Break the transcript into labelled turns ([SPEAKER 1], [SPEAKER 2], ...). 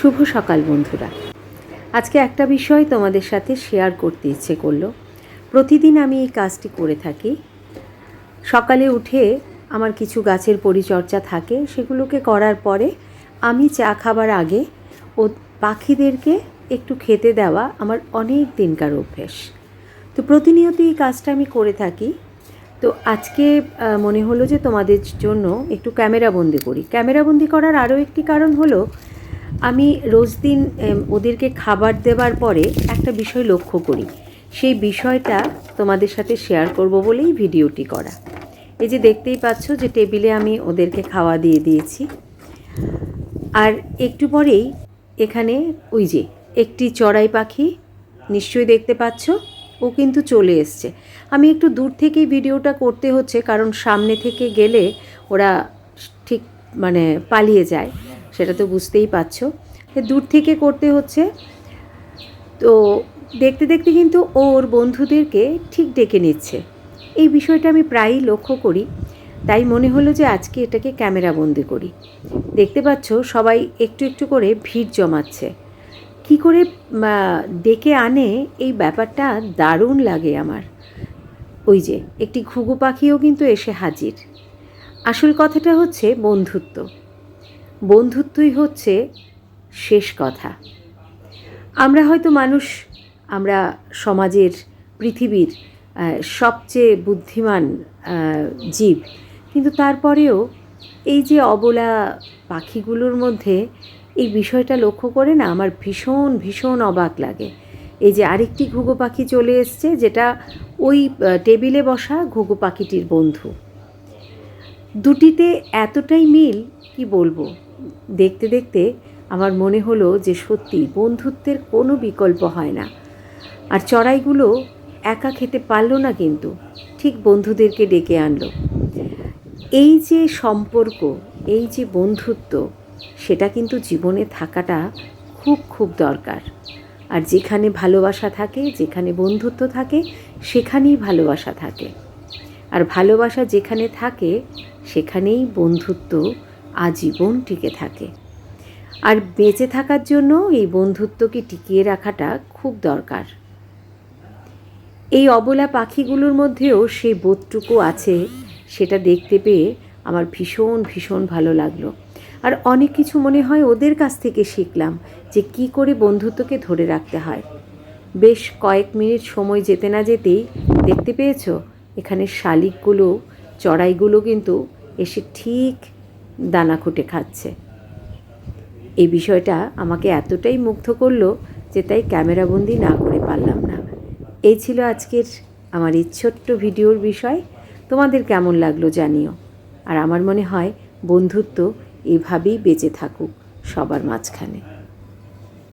[SPEAKER 1] শুভ সকাল বন্ধুরা। আজকে একটা বিষয় তোমাদের সাথে শেয়ার করতে ইচ্ছে করল। প্রতিদিন আমি এই কাজটি করে থাকি। সকালে উঠে আমার কিছু গাছের পরিচর্যা থাকে, সেগুলোকে করার পরে আমি চা খাবার আগে ও পাখিদেরকে একটু খেতে দেওয়া আমার অনেক দিনকার অভ্যেস। তো প্রতিনিয়ত এই কাজটা আমি করে থাকি। তো আজকে মনে হলো যে তোমাদের জন্য একটু ক্যামেরাবন্দি করি। ক্যামেরাবন্দি করার আরও একটি কারণ হলো আমি রোজ দিন ওদেরকে খাবার দেওয়ার পরে একটা বিষয় লক্ষ্য করি। সেই বিষয়টা তোমাদের সাথে শেয়ার করব বলেই ভিডিওটি করা। এই যে দেখতেই পাচ্ছ যে টেবিলে আমি ওদেরকে খাওয়া দিয়ে দিয়েছি। আর একটু পরেই এখানে ওই যে একটি চড়াই পাখি, নিশ্চয়ই দেখতে পাচ্ছ, ও কিন্তু চলে এসছে। আমি একটু দূর থেকেই ভিডিওটা করতে হচ্ছে, কারণ সামনে থেকে গেলে ওরা ঠিক মানে পালিয়ে যায়। সেটা তো বুঝতেই পারছ। দূর থেকে করতে হচ্ছে। তো দেখতে দেখতে কিন্তু ওর বন্ধুদেরকে ঠিক ডেকে নিচ্ছে। এই বিষয়টা আমি প্রায়ই লক্ষ্য করি। তাই মনে হলো যে আজকে এটাকে ক্যামেরা বন্দি করি। দেখতে পাচ্ছ সবাই একটু একটু করে ভিড় জমাচ্ছে। কি করে ডেকে আনে এই ব্যাপারটা দারুণ লাগে আমার। ওই যে একটি ঘুঘু পাখিও কিন্তু এসে হাজির। আসল কথাটা হচ্ছে বন্ধুত্ব। বন্ধুত্বই হচ্ছে শেষ কথা। আমরা হয়তো মানুষ, আমরা সমাজের, পৃথিবীর সবচেয়ে বুদ্ধিমান জীব। কিন্তু তারপরেও এই যে অবলা পাখিগুলোর মধ্যে এই বিষয়টা লক্ষ্য করে না আমার ভীষণ ভীষণ অবাক লাগে। এই যে আরেকটি ঘুঘু পাখি চলে এসছে, যেটা ওই টেবিলে বসা ঘুঘু পাখিটির বন্ধু। দুটিতে এতটাই মিল, কি বলব? দেখতে দেখতে আমার মনে হলো যে সত্যি বন্ধুত্বের কোনো বিকল্প হয় না। আর চড়াইগুলো একা খেতে পারল না কিন্তু, ঠিক বন্ধুদেরকে ডেকে আনলো। এই যে সম্পর্ক, এই যে বন্ধুত্ব, সেটা কিন্তু জীবনে থাকাটা খুব খুব দরকার। আর যেখানে ভালোবাসা থাকে, যেখানে বন্ধুত্ব থাকে, সেখানেই ভালোবাসা থাকে। আর ভালোবাসা যেখানে থাকে, সেখানেই বন্ধুত্ব আজীবন টিকে থাকে। আর বেঁচে থাকার জন্য এই বন্ধুত্বকে টিকিয়ে রাখাটা খুব দরকার। এই অবলা পাখিগুলোর মধ্যেও সেই বোধটুকু আছে, সেটা দেখতে পেয়ে আমার ভীষণ ভীষণ ভালো লাগল। আর অনেক কিছু মনে হয় ওদের কাছ থেকে শিখলাম যে কি করে বন্ধুত্বকে ধরে রাখতে হয়। বেশ কয়েক মিনিট সময় যেতে না যেতেই দেখতে পেয়েছ? এখানে শালিকগুলো, চড়াইগুলো কিন্তু এসে ঠিক দানা খুঁটে খাচ্ছে। এই বিষয়টা আমাকে এতটাই মুগ্ধ করল যে তাই ক্যামেরাবন্দি না করে পারলাম না। এই ছিল আজকের আমার এই ছোট্ট ভিডিওর বিষয়। তোমাদের কেমন লাগল জানিও। আর আমার মনে হয় বন্ধুত্ব এভাবেই বেঁচে থাকুক সবার মাঝখানে।